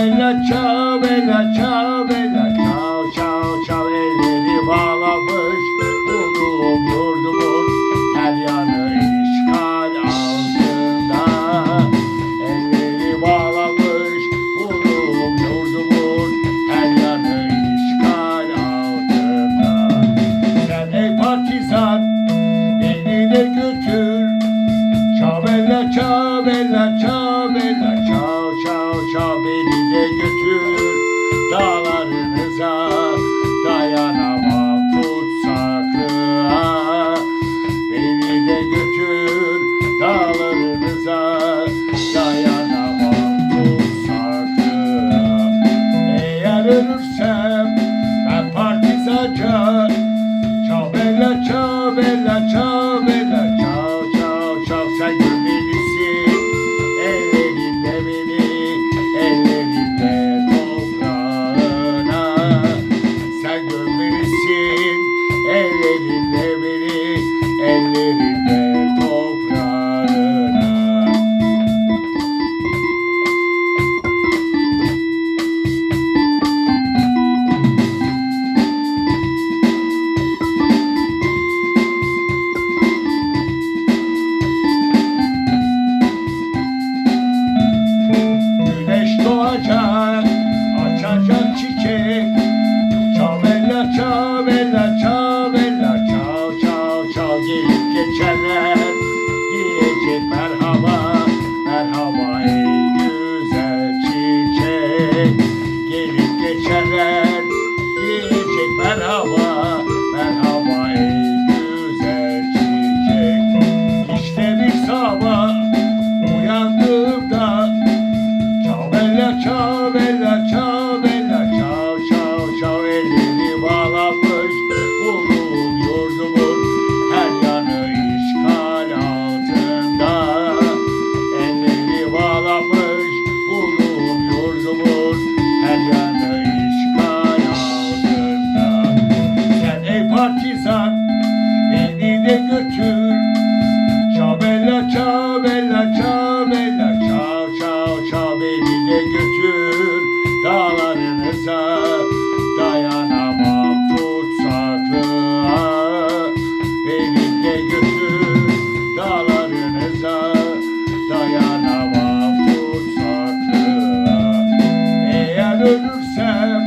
venga, chao, venga, chao, venga. Sarılırsa partizan Beni de götür. Çabella çabella çabella. Çav çav çav beni de götür Dağlarınıza dayanamam tutsaklığa. Beni de götür dağlarınıza dayanamam tutsaklığa. Eğer ölürsem